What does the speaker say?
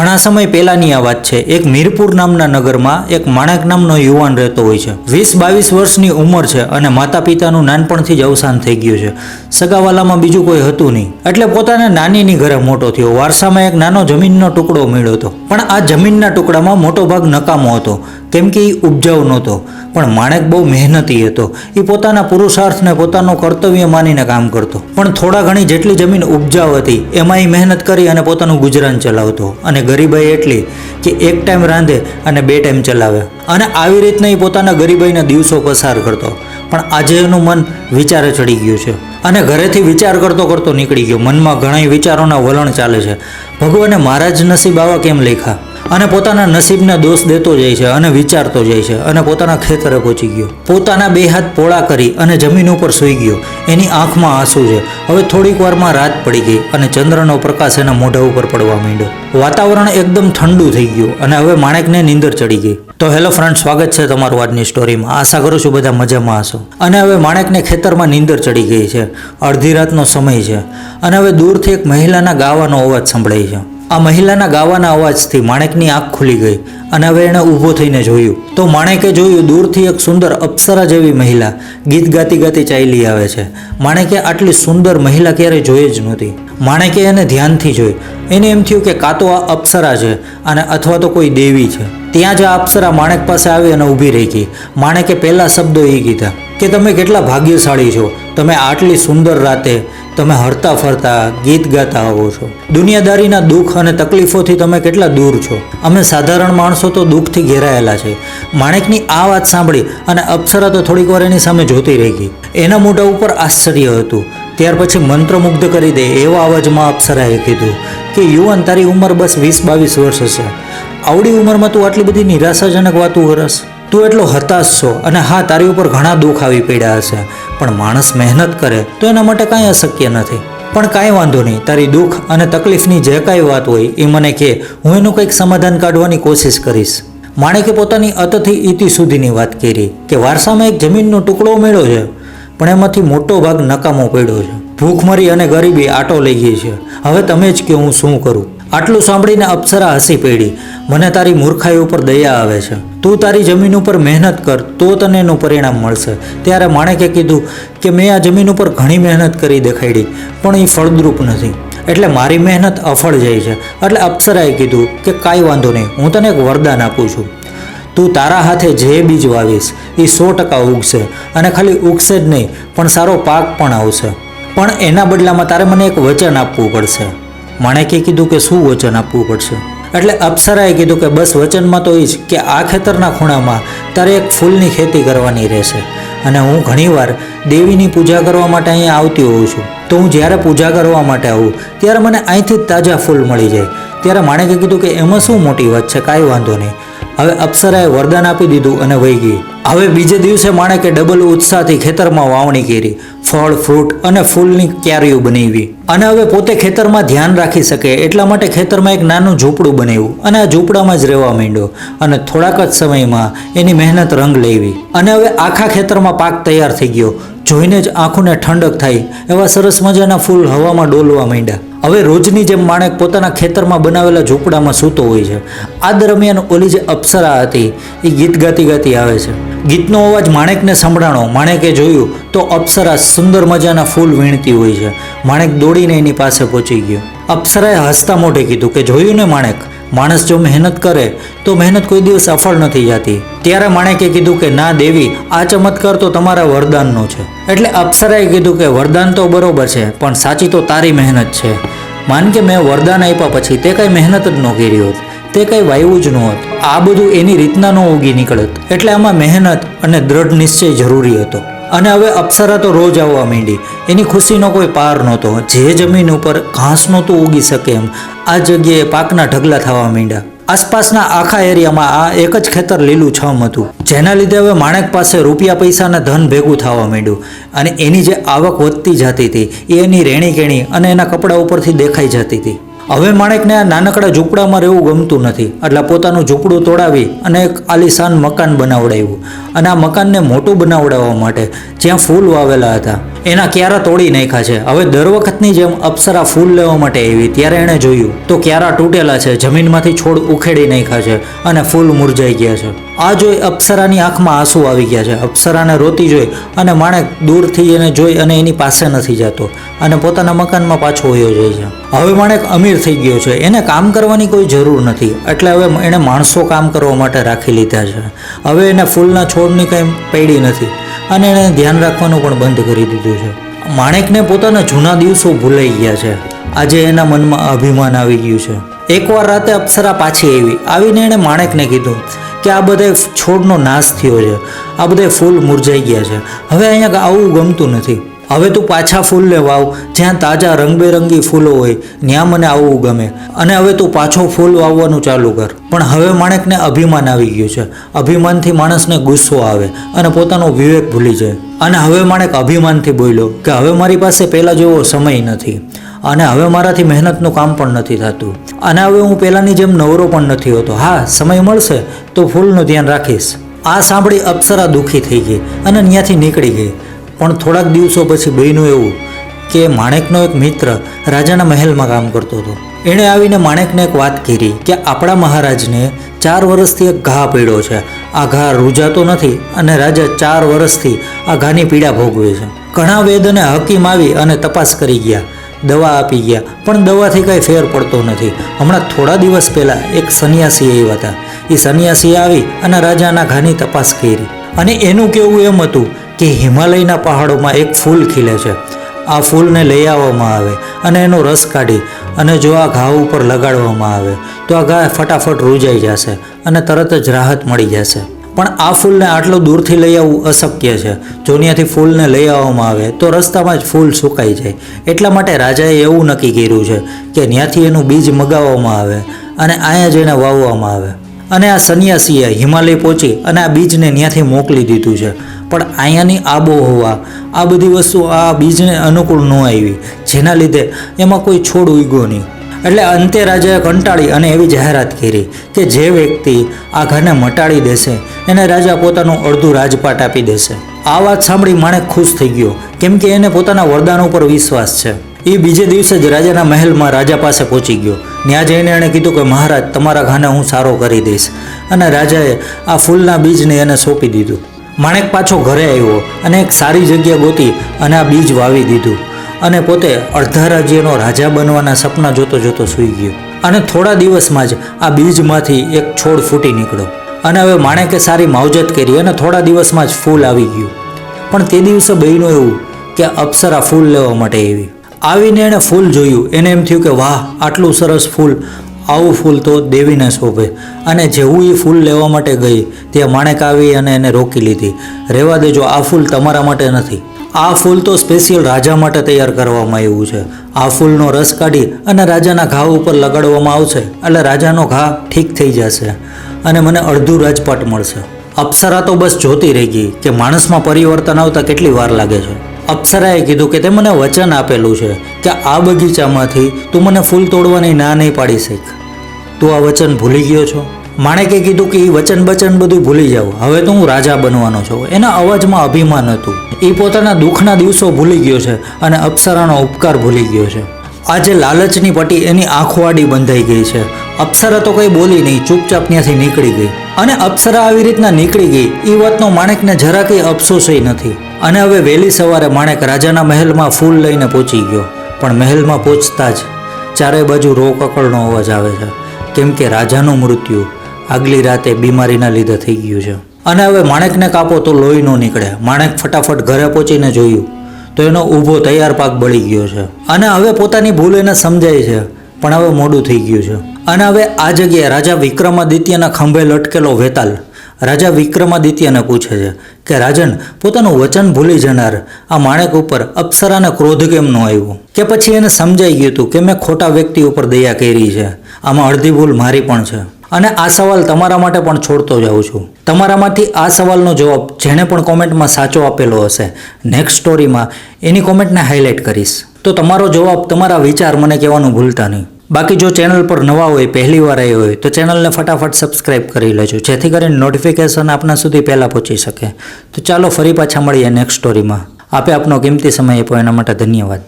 ઘણા સમય પહેલાની આ વાત છે. એક મીરપુર નામના નગરમાં એક માણેક નામનો યુવાન રહેતો હોય છે. વીસ બાવીસ વર્ષની ઉંમર છે અને માતા પિતાનું નાનપણથી જ અવસાન થઈ ગયું છે. સગાવાલામાં બીજું કોઈ હતું નહીં. એટલે પોતાના નાનીની ઘરે મોટો થયો. વારસામાં એક નાનો જમીનનો ટુકડો મળ્યો હતો. પણ આ જમીનના ટુકડામાં મોટો ભાગ નકામો હતો. કેમ કે એ ઉપજાઉ નહોતો. પણ માણેક બહુ મહેનતી હતો. એ પોતાના પુરુષાર્થને, પોતાનું કર્તવ્ય માનીને કામ કરતો. પણ થોડા ઘણી જેટલી જમીન ઉપજાઉ હતી એમાં એ મહેનત કરી અને પોતાનું ગુજરાન ચલાવતો. અને ગરીબાઈ એટલી કે એક ટાઈમ રાંધે અને બે ટાઈમ ચલાવે. અને આવી રીતના એ પોતાના ગરીબાઈના દિવસો પસાર કરતો. પણ આજે એનું મન વિચારે ચડી ગયું છે. અને ઘરેથી વિચાર કરતો કરતો નીકળી ગયો. મનમાં ઘણા વિચારોના વલણ ચાલે છે. ભગવાને મારા જ નસીબ આવા કેમ લેખા અને પોતાના નસીબને દોષ દેતો જાય છે અને વિચારતો જાય છે અને પોતાના ખેતરે પહોંચી ગયો. પોતાના બે હાથ પોળા કરી અને જમીન ઉપર સૂઈ ગયો. એની આંખમાં આંસુ છે. હવે થોડીક વારમાં રાત પડી ગઈ અને ચંદ્રનો પ્રકાશ એના મોઢા ઉપર પડવા માંડ્યો. વાતાવરણ એકદમ ઠંડુ થઈ ગયું અને હવે માણેકને નીંદર ચડી ગઈ. તો હેલો ફ્રેન્ડ સ્વાગત છે તમારું આજની સ્ટોરીમાં આશા કરું છું બધા મજામાં હશો. અને હવે માણેકને ખેતરમાં નીંદર ચડી ગઈ છે. અડધી રાતનો સમય છે. અને હવે દૂરથી એક મહિલાના ગાવાનો અવાજ સંભળાય છે. આ મહિલાના ગાવાના અવાજથી માણેકની આંખ ખુલી ગઈ અને હવે એણે ઊભો થઈને જોયું. તો માણેકે જોયું દૂરથી એક સુંદર અપ્સરા જેવી મહિલા ગીત ગાતી ગાતી ચાલી આવે છે. માણેકે આટલી સુંદર મહિલા ક્યારેય જોઈ જ નહોતી. માણેકે એને ધ્યાનથી જોઈ. એને એમ થયું કે કાં તો આ અપ્સરા છે અને અથવા તો કોઈ દેવી છે. ત્યાં જ આ અપ્સરા માણેક પાસે આવી અને ઊભી રહી ગઈ. માણેકે પહેલા શબ્દો એ કીધા. કે તમે કેટલા ભાગ્યશાળી છો? તમે આટલી સુંદર રાતે તમે હરતા ફરતા ગીત ગાતા હોવો છો. દુનિયાદારીના દુઃખ અને તકલીફોથી તમે કેટલા દૂર છો? અમે સાધારણ માણસો તો દુઃખથી ઘેરાયેલા છે. માણેકની આ વાત સાંભળી અને અપ્સરા તો થોડીક વાર એની સામે જોતી રહી ગઈ. એના મોઢા ઉપર આશ્ચર્ય હતું. ત્યાર પછી મંત્રમુગ્ધ કરી દે એવા અવાજમાં અપ્સરાએ કીધું કે, યુવાન, તારી ઉંમર બસ વીસ બાવીસ વર્ષ હશે. આવડી ઉંમરમાં તું આટલી બધી નિરાશાજનક વાતો કરસ. તું એટલો હતાશ છો અને હા, તારી ઉપર ઘણા દુઃખ આવી પડ્યા હશે, પણ માણસ મહેનત કરે તો એના માટે કાંઈ અશક્ય નથી. પણ કાંઈ વાંધો નહીં, તારી દુઃખ અને તકલીફની જે કાંઈ વાત હોય એ મને કહે, હું એનું કંઈક સમાધાન કાઢવાની કોશિશ કરીશ. માણેકે પોતાની અતથી ઇતિ સુધીની વાત કરી કે વારસામાં એક જમીનનો ટુકડો મળ્યો છે, પણ એમાંથી મોટો ભાગ નકામો પડ્યો છે. ભૂખમરી અને ગરીબી આટો લઈ ગઈ છે. હવે તમે જ કે હું શું કરું? આટલું સાંભળીને અપ્સરા હસી પડી. મને તારી મૂર્ખાઈ ઉપર દયા આવે છે. તું તારી જમીન ઉપર મહેનત કર, તો તને એનું પરિણામ મળશે. ત્યારે માણેકે કીધું કે, મેં આ જમીન ઉપર ઘણી મહેનત કરી દેખાડી, પણ એ ફળદ્રુપ નથી. એટલે મારી મહેનત અફળ જાય છે. એટલે અપ્સરાએ કીધું કે, કાંઈ વાંધો નહીં, હું તને એક વરદાન આપું છું. તું તારા હાથે જે બીજ વાવીશ એ સો ટકા ઉગશે અને ખાલી ઉગશે જ નહીં, પણ સારો પાક પણ આવશે. પણ એના બદલામાં તારે મને એક વચન આપવું પડશે. માણેકે કીધું કે શું વચન આપવું પડશે? એટલે અપ્સરાએ કીધું કે બસ વચનમાં તો એ જ કે આ ખેતરના ખૂણામાં તારે એક ફૂલની ખેતી કરવાની રહેશે. અને હું ઘણીવાર દેવીની પૂજા કરવા માટે અહીંયા આવતી હોઉં છું. તો હું જ્યારે પૂજા કરવા માટે આવું, ત્યારે મને અહીંથી જ તાજા ફૂલ મળી જાય. ત્યારે માણેકે કીધું કે એમાં શું મોટી વાત છે, કાંઈ વાંધો નહીં. હવે અપ્સરાએ વરદાન આપી દીધું અને વહી ગઈ. હવે બીજે દિવસે માણેકે ડબલ ઉત્સાહથી ખેતરમાં વાવણી કરી. ફળ, ફ્રૂટ અને ફૂલની ક્યારીઓ બનાવી. અને હવે પોતે ખેતરમાં ધ્યાન રાખી શકે એટલા માટે ખેતરમાં એક નાનું ઝૂંપડું બનાવ્યું અને આ ઝૂંપડામાં જ રહેવા માંડ્યો અને થોડાક જ સમયમાં એની મહેનત રંગ લેવી. અને હવે આખા ખેતરમાં પાક તૈયાર થઈ ગયો. જોઈને જ આંખોને ઠંડક થાય એવા સરસ મજાના ફૂલ હવામાં ડોલવા માંડ્યા. હવે રોજની જેમ માણેક પોતાના ખેતરમાં બનાવેલા ઝૂંપડામાં સૂતો હોય છે. આ દરમિયાન ઓલી જે અપ્સરા હતી, એ ગીત ગાતી ગાતી આવે છે. ગીતનો અવાજ માણેકને સંભળાણો. માણેકે જોયું તો અપ્સરા સુંદર મજાના ફૂલ વીણતી હોય છે. માણેક દોડીને એની પાસે પહોંચી ગયો. અપ્સરાએ હસતા મોઢે કીધું કે, જોયું ને માણેક? માણસ જો મહેનત કરે, તો મહેનત કોઈ દિવસ સફળ નથી જતી. ત્યારે માણેકે કીધું કે, ના દેવી, આ ચમત્કાર તો તમારા વરદાનનો છે. એટલે અપ્સરાએ કીધું કે, વરદાન તો બરોબર છે, પણ સાચી તો તારી મહેનત છે. માન કે, મેં વરદાન આપ્યા પછી તે કાંઈ મહેનત જ ન કરી હોત. તે કંઈ વાયવું જ ન હોત. આ બધું એની રીતના ન ઉગી નીકળત. એટલે આમાં મહેનત અને દ્રઢ નિશ્ચય જરૂરી હતો. અને હવે અપ્સરા તો રોજ આવવા માંડી. એની ખુશીનો કોઈ પાર નહોતો. જે જમીન ઉપર ઘાસ નહોતું ઉગી શકે એમ. આ જગ્યાએ પાકના ઢગલા થવા માંડ્યા. આસપાસના આખા એરિયામાં આ એક જ ખેતર લીલું છમ હતું. જેના લીધે હવે માણેક પાસે રૂપિયા પૈસાના ધન ભેગું થવા માંડ્યું. અને એની જે આવક વધતી જતી હતી, એ એની રેણી કેણી અને એના કપડાં ઉપરથી દેખાઈ જતી હતી. હવે માણેકને આ નાનકડા ઝૂંપડામાં રહેવું ગમતું નથી. એટલે પોતાનું ઝૂંપડું તોડાવી અને એક આલિશાન મકાન બનાવડાવ્યું. અને આ મકાનને મોટું બનાવડાવવા માટે જ્યાં ફૂલ વાવેલા હતા. એના ક્યારા તોડી નાખ્યા છે. હવે દર વખતની જેમ અપ્સરા ફૂલ લેવા માટે આવી. ત્યારે એણે જોયું, તો ક્યારા તૂટેલા છે. જમીનમાંથી છોડ ઉખેડી નાખ્યા છે અને ફૂલ મુરઝાઈ ગયા છે. આ જોઈ અપ્સરાની આંખમાં આંસુ આવી ગયા છે. અપ્સરાને રોતી જોઈ અને માણેક દૂરથી એને જોઈ અને એની પાસે નથી જતો અને પોતાના મકાનમાં પાછો હોયો જાય છે. હવે માણેક અમીર થઈ ગયો છે. એને કામ કરવાની કોઈ જરૂર નથી. એટલે હવે એણે માણસો કામ કરવા માટે રાખી લીધા છે. હવે એને ફૂલના છોડની કંઈ પૈડી નથી અને એણે ધ્યાન રાખવાનું પણ બંધ કરી દીધું છે. માણેકને પોતાના જૂના દિવસો ભૂલાઈ ગયા છે. આજે એના મનમાં અભિમાન આવી ગયું છે. એકવાર રાતે અપ્સરા પાછી આવી. આવીને એણે માણેકને કીધું કે આ બધે છોડનો નાશ થયો છે. આ બધે ફૂલ મુરઝાઈ ગયા છે. હવે અહીંયા આવવું ગમતું નથી. હવે તું પાછા ફૂલ લેવા આવ. જ્યાં તાજા રંગબેરંગી ફૂલો હોય ત્યાં મને આવવું ગમે. અને હવે તું પાછો ફૂલ વાવવાનું ચાલુ કર. પણ હવે માણેકને અભિમાન આવી ગયું છે. અભિમાનથી માણસને ગુસ્સો આવે અને પોતાનો વિવેક ભૂલી જાય. અને હવે માણેક અભિમાનથી બોલ્યો કે હવે મારી પાસે પહેલાં જેવો સમય નથી. અને હવે મારાથી મહેનતનું કામ પણ નથી થતું. અને હવે હું પહેલાંની જેમ નવરો પણ નથી હોતો. હા, સમય મળશે તો ફૂલનું ધ્યાન રાખીશ. આ સાંભળી અપ્સરા દુઃખી થઈ ગઈ અને ત્યાંથી નીકળી ગઈ. પણ થોડાક દિવસો પછી બહેનું એવું કે માણેકનો એક મિત્ર રાજાના મહેલમાં કામ કરતો હતો. એણે આવીને માણેકને એક વાત કરી કે આપણા મહારાજને ચાર વર્ષથી એક ઘા પીડ્યો છે. આ ઘા રૂજાતો નથી અને રાજા ચાર વર્ષથી આ ઘાની પીડા ભોગવે છે. ઘણા વેદ અને હકીમ આવી અને તપાસ કરી ગયા. દવા આપી ગયા. પણ દવાથી કાંઈ ફેર પડતો નથી. હમણાં થોડા દિવસ પહેલાં એક સન્યાસી આવ્યા હતા. એ સન્યાસી આવી અને રાજાના ઘાની તપાસ કરી. અને એનું કેવું એમ હતું કે હિમાલયના પહાડોમાં એક ફૂલ ખીલે છે. આ ફૂલને લઈ આવવામાં આવે અને એનો રસ કાઢી અને જો આ ઘા ઉપર લગાડવામાં આવે, તો આ ઘા ફટાફટ રૂજાઈ જશે અને તરત જ રાહત મળી જશે. પણ આ ફૂલને આટલું દૂરથી લઈ આવવું અશક્ય છે. જો ત્યાંથી ફૂલને લઈ આવવામાં આવે તો રસ્તામાં જ ફૂલ સુકાઈ જાય. એટલા માટે રાજાએ એવું નક્કી કર્યું છે કે ત્યાંથી એનું બીજ મગાવવામાં આવે અને અહીંયા જઈને વાવવામાં આવે. અને આ સંન્યાસીએ હિમાલય પહોંચી અને આ બીજને ત્યાંથી મોકલી દીધું છે. પણ અહીંયાની આબોહવા, આ બધી વસ્તુ આ બીજને અનુકૂળ ન આવી. જેના લીધે એમાં કોઈ છોડ ઉગ્યો નહીં. એટલે અંતે રાજાએ કંટાળી અને એવી જાહેરાત કરી કે જે વ્યક્તિ આ ઘરને મટાડી દેશે, એને રાજા પોતાનું અડધું રાજપાટ આપી દેશે. આ વાત સાંભળી માણેક ખુશ થઈ ગયો, કેમ કે એને પોતાના વરદાન ઉપર વિશ્વાસ છે. એ બીજે દિવસે જ રાજાના મહેલમાં રાજા પાસે પહોંચી ગયો. ત્યાં જઈને એણે કીધું કે, મહારાજ, તમારા ઘાને હું સારો કરી દઈશ. અને રાજાએ આ ફૂલના બીજને એને સોંપી દીધું. માણેક પાછો ઘરે આવ્યો અને એક સારી જગ્યા ગોતી અને આ બીજ વાવી દીધું. અને પોતે અડધા રાજ્યનો રાજા બનવાના સપના જોતો જોતો સૂઈ ગયો. અને થોડા દિવસમાં જ આ બીજમાંથી એક છોડ ફૂટી નીકળ્યો. અને હવે માણેકે સારી માવજત કરી અને થોડા દિવસમાં જ ફૂલ આવી ગયું. પણ તે દિવસે બહેનો એવું કે અપ્સરા ફૂલ લેવા માટે આવી. આવીને એણે ફૂલ જોયું. એને એમ થયું કે, વાહ, આટલું સરસ ફૂલ. આવું ફૂલ તો દેવીને શોભે. અને જેવું એ ફૂલ લેવા માટે ગઈ, ત્યાં માણેક આવી અને એને રોકી લીધી. રહેવા દેજો, આ ફૂલ તમારા માટે નથી. આ ફૂલ તો સ્પેશિયલ રાજા માટે તૈયાર કરવામાં આવ્યું છે. આ ફૂલનો રસ કાઢી અને રાજાના ઘા ઉપર લગાડવામાં આવશે એટલે રાજાનો ઘા ઠીક થઈ જશે અને મને અડધું રાજપાટ મળશે. અપ્સરા તો બસ જોતી રહી ગઈ કે માણસમાં પરિવર્તન આવતા કેટલી વાર લાગે છે. અપ્સરાએ કીધું કે તે મને વચન આપેલું છે કે આ બગીચામાંથી તું મને ફૂલ તોડવાની ના નહીં પાડી શક તું આ વચન ભૂલી ગયો છો? માણેકે કીધું કે એ વચન બચન બધું ભૂલી જાવ હવે તો હું રાજા બનવાનો છું. એના અવાજમાં અભિમાન હતું. એ પોતાના દુઃખના દિવસો ભૂલી ગયો છે અને અપ્સરાનો ઉપકાર ભૂલી ગયો છે. આજે લાલચની પટ્ટી એની આંખવાડી બંધાઈ ગઈ છે. અપ્સરા તો કંઈ બોલી નહીં, ચૂપચાપ ત્યાંથી નીકળી ગઈ. અને અપ્સરા આવી રીતના નીકળી ગઈ એ વાતનો માણેકને જરા કંઈ અફસોસય નથી. અને હવે વહેલી સવારે માણેક રાજાના મહેલમાં ફૂલ લઈને પહોંચી ગયો. પણ મહેલમાં પહોંચતા જ ચારે બાજુ રોકકળનો અવાજ આવે છે. કેમ કે રાજાનું મૃત્યુ આગલી રાતે બીમારીના લીધે થઈ ગયું છે. અને હવે માણેકને કાપો તો લોહી ન નીકળે. માણેક ફટાફટ ઘરે પહોંચીને જોયું તો એનો ઊભો તૈયાર પાક બળી ગયો છે. અને હવે પોતાની ભૂલ એને સમજાય છે, પણ હવે મોડું થઈ ગયું છે. અને હવે આ જગ્યાએ રાજા વિક્રમાદિત્યના ખંભે લટકેલો વેતાલ. રાજા વિક્રમાદિત્યને પૂછે છે કે, રાજન, પોતાનું વચન ભૂલી જનાર. આ માણેક ઉપર અપ્સરાને ક્રોધ કેમ ન આવ્યો? કે પછી એને સમજાઈ ગયું હતું કે મેં ખોટા વ્યક્તિ ઉપર દયા કરી છે. આમાં અડધી ભૂલ મારી પણ છે. અને આ સવાલ તમારા માટે પણ છોડતો જાઉં છું. તમારામાંથી આ સવાલનો જવાબ જેણે પણ કોમેન્ટમાં સાચો આપેલો હશે. નેક્સ્ટ સ્ટોરીમાં એની કોમેન્ટને હાઇલાઇટ કરીશ. તો તમારો જવાબ, તમારા વિચાર મને કહેવાનું ભૂલતા નહીં. બાકી જો ચેનલ પર નવા હોય, પહેલી વાર આવ્યો હોય, તો ચેનલને ફટાફટ સબસ્ક્રાઇબ કરી લેજો, જેથી કરીને નોટિફિકેશન આપના સુધી પહેલાં પહોંચી શકે. તો ચાલો ફરી પાછા મળીએ નેક્સ્ટ સ્ટોરીમાં આપે આપનો કિંમતી સમય આપ્યો, એના માટે ધન્યવાદ.